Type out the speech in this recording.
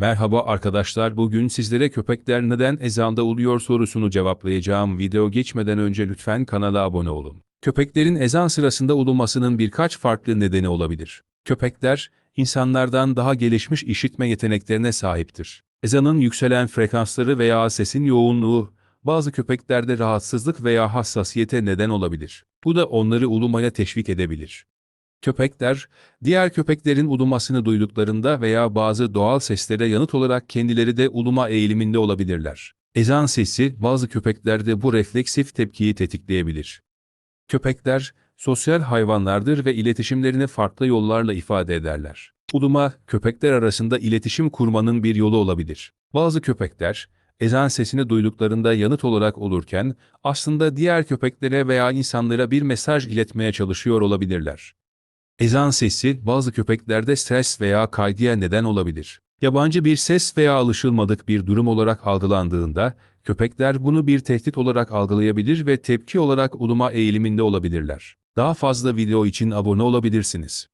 Merhaba arkadaşlar bugün sizlere köpekler neden ezanda uluyor sorusunu cevaplayacağım. Video geçmeden önce lütfen kanala abone olun. Köpeklerin ezan sırasında ulumasının birkaç farklı nedeni olabilir. Köpekler, insanlardan daha gelişmiş işitme yeteneklerine sahiptir. Ezanın yükselen frekansları veya sesin yoğunluğu, bazı köpeklerde rahatsızlık veya hassasiyete neden olabilir. Bu da onları ulumaya teşvik edebilir. Köpekler, diğer köpeklerin ulumasını duyduklarında veya bazı doğal seslere yanıt olarak kendileri de uluma eğiliminde olabilirler. Ezan sesi bazı köpeklerde bu refleksif tepkiyi tetikleyebilir. Köpekler, sosyal hayvanlardır ve iletişimlerini farklı yollarla ifade ederler. Uluma, köpekler arasında iletişim kurmanın bir yolu olabilir. Bazı köpekler, ezan sesini duyduklarında yanıt olarak olurken, aslında diğer köpeklere veya insanlara bir mesaj iletmeye çalışıyor olabilirler. Ezan sesi bazı köpeklerde stres veya kaygıya neden olabilir. Yabancı bir ses veya alışılmadık bir durum olarak algılandığında, köpekler bunu bir tehdit olarak algılayabilir ve tepki olarak uluma eğiliminde olabilirler. Daha fazla video için abone olabilirsiniz.